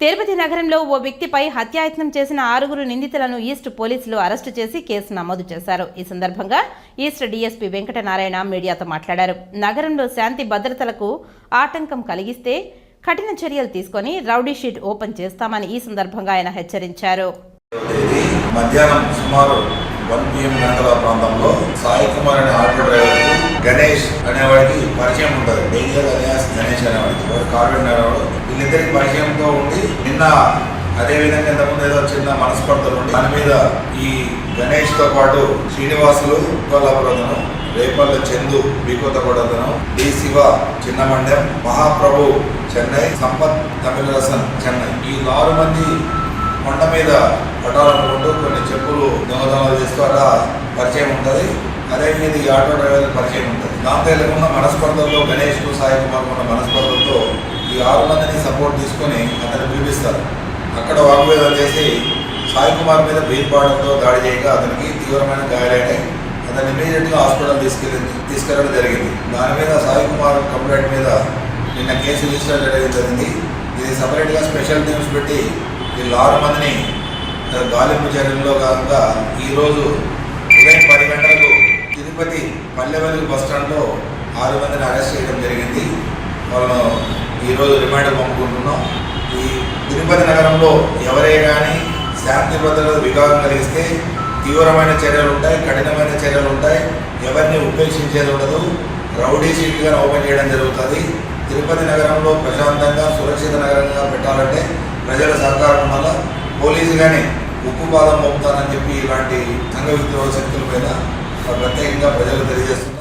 తిరుపతి నగరంలో ఓ వ్యక్తిపై హత్యాయత్నం చేసిన ఆరుగురు నిందితులను ఈస్ట్ పోలీసులు అరెస్టు చేసి కేసు నమోదు చేశారు. ఈ సందర్భంగా ఈస్ట్ డీఎస్పీ వెంకటనారాయణ మీడియాతో మాట్లాడారు. నగరంలో శాంతి భద్రతలకు ఆటంకం కలిగిస్తే కఠిన చర్యలు తీసుకొని రౌడీ షీట్ ఓపెన్ చేస్తామని ఈ సందర్భంగా ఆయన హెచ్చరించారు. మధ్యాహ్నం సుమారు వన్ పిఎం గంటల ప్రాంతంలో సాయి కుమార్ అనే ఆటో డ్రైవర్ గణేష్ అనేవాడికి పరిచయం ఉంటుంది. డేంజర్ అలియాస్ గణేష్ అనేవాడికి. వాడు కార్డు అనేవాడు వీళ్ళిద్దరికి పరిచయంతో ఉండి నిన్న అదే విధంగా ఇంతకుముందు ఏదో చిన్న మనస్పర్ధలు ఉండి దాని మీద ఈ గణేష్తో పాటు శ్రీనివాసులు కొల్లాపురతను రేపల్ల చందు బీకోతగూడతను డి శివ చిన్నమండ్యం మహాప్రభు చెన్నై సంపత్ తమిళరసన్ చెన్నై. ఈ ఆరు మంది కొండ మీద పట్టాలనుకుంటూ కొన్ని చెప్పులు దొంగతనాలు చేస్తూ అలా పరిచయం ఉంటుంది. అదే మీద ఈ ఆటో డ్రైవర్ పరిచయం ఉంటుంది దాంతో మనస్పర్ధలతో మనస్పర్ధల్లో గణేష్ సాయి కుమార్ ఉన్న మనస్పర్ధలతో ఈ ఆరు మందిని సపోర్ట్ తీసుకొని అతను పిలిపిస్తారు. అక్కడ వాగ్వేదం చేసి సాయి కుమార్ మీద బీర్పాడంతో దాడి చేయగా అతనికి తీవ్రమైన గాయాలైనాయి. అతను ఇమీడియట్గా హాస్పిటల్ తీసుకెళ్ళి తీసుకెళ్ళడం జరిగింది. దాని మీద సాయి కుమార్ కంప్లైంట్ మీద నిన్న కేసు రిజిస్టర్ చేయడం జరిగింది. ఇది సపరేట్గా స్పెషల్ టీమ్స్ పెట్టి వీళ్ళు ఆరు మందిని గాలింపు చర్యల్లో కాకుండా ఈరోజు ఉదయం పది గంటలకు తిరుపతి పల్లెవల్లి బస్ స్టాండ్లో ఆరు మందిని అరెస్ట్ చేయడం జరిగింది. వాళ్ళను ఈరోజు రిమాండ్ పంపుకుంటున్నాం. ఈ తిరుపతి నగరంలో ఎవరే కానీ శాంతి భద్రత వికాసం కలిగిస్తే తీవ్రమైన చర్యలు ఉంటాయి కఠినమైన చర్యలు ఉంటాయి. ఎవరిని ఉపేక్షించేది ఉండదు. రౌడీ సీట్గా ఓపెన్ చేయడం జరుగుతుంది. తిరుపతి నగరంలో ప్రశాంతంగా సురక్షిత నగరంగా పెట్టాలంటే ప్రజల సహకారం వల్ల పోలీసు కానీ ఉక్కు పాదం మోపుతానని చెప్పి ఇలాంటి సంఘ విద్రోహ శక్తుల మీద ప్రత్యేకంగా ప్రజలు తెలియజేస్తున్నారు